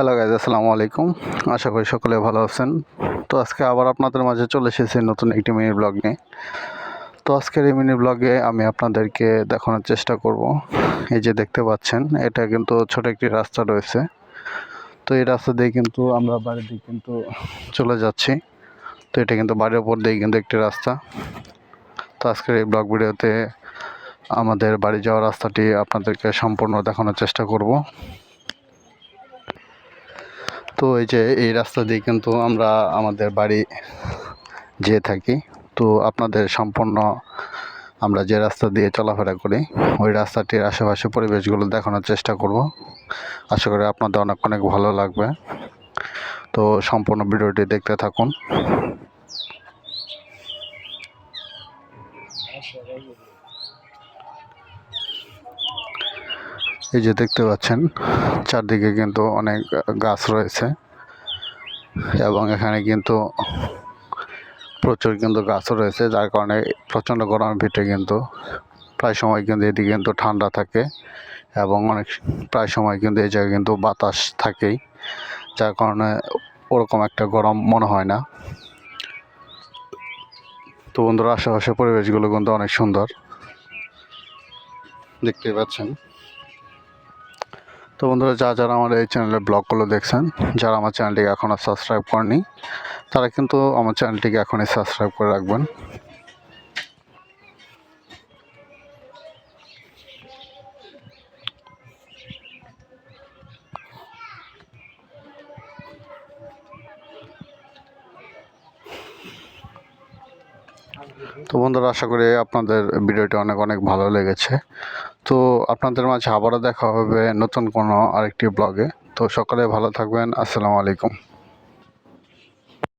Hello guys আসসালামু আলাইকুম। আশা করি সকলে ভালো আছেন। তো আজকে আবার আপনাদের মাঝে চলে এসেছি নতুন একটি মিনি ব্লগ নিয়ে। তো আজকের এই মিনি ব্লগে আমি আপনাদেরকে দেখানোর চেষ্টা করব। এই যে দেখতে পাচ্ছেন, এটা কিন্তু ছোট একটি রাস্তা রয়েছে। তো এই রাস্তা দিয়ে কিন্তু আমরা বাড়ির দিকে কিন্তু চলে যাচ্ছি। তো এটা কিন্তু বাড়ির ওপর দিয়ে কিন্তু একটি রাস্তা। তো আজকের এই ব্লগ ভিডিওতে আমাদের বাড়ি যাওয়ার রাস্তাটি আপনাদেরকে সম্পূর্ণ দেখানোর চেষ্টা করব। তো এই যে এই রাস্তা দিয়ে কিন্তু আমরা আমাদের বাড়ি যেয়ে থাকি। তো আপনাদের সম্পূর্ণ আমরা যে রাস্তা দিয়ে চলাফেরা করি, ওই রাস্তাটির আশেপাশে পরিবেশগুলো দেখানোর চেষ্টা করব। আশা করি আপনাদের অনেক অনেক ভালো লাগবে। তো সম্পূর্ণ ভিডিওটি দেখতে থাকুন। এই যে দেখতে পাচ্ছেন, চারদিকে কিন্তু অনেক গাছ রয়েছে এবং এখানে কিন্তু প্রচুর কিন্তু গাছও রয়েছে, যার কারণে প্রচণ্ড গরমের ভিতরে কিন্তু প্রায় সময় কিন্তু এদিকে কিন্তু ঠান্ডা থাকে এবং অনেক প্রায় সময় কিন্তু এই জায়গায় কিন্তু বাতাস থাকেই, যার কারণে ওরকম একটা গরম মনে হয় না। তো বন্ধুরা আশেপাশে পরিবেশগুলো কিন্তু অনেক সুন্দর। দেখতে পাচ্ছেন তো বন্ধুরা যা যারা আমার এই চ্যানেলের ব্লগগুলো দেখছেন, যারা আমার চ্যানেলটিকে এখনও সাবস্ক্রাইব করেনি তারা কিন্তু আমার চ্যানেলটিকে এখনই সাবস্ক্রাইব করে রাখবেন। তো বন্ধুরা, আশা করি আপনাদের ভিডিওটি অনেক অনেক ভালো লেগেছে। তো আপনাদের মাঝে আবারও দেখা হবে নতুন কোনো আরেকটি ব্লগে তো সকালে ভালো থাকবেন। আসসালামু আলাইকুম।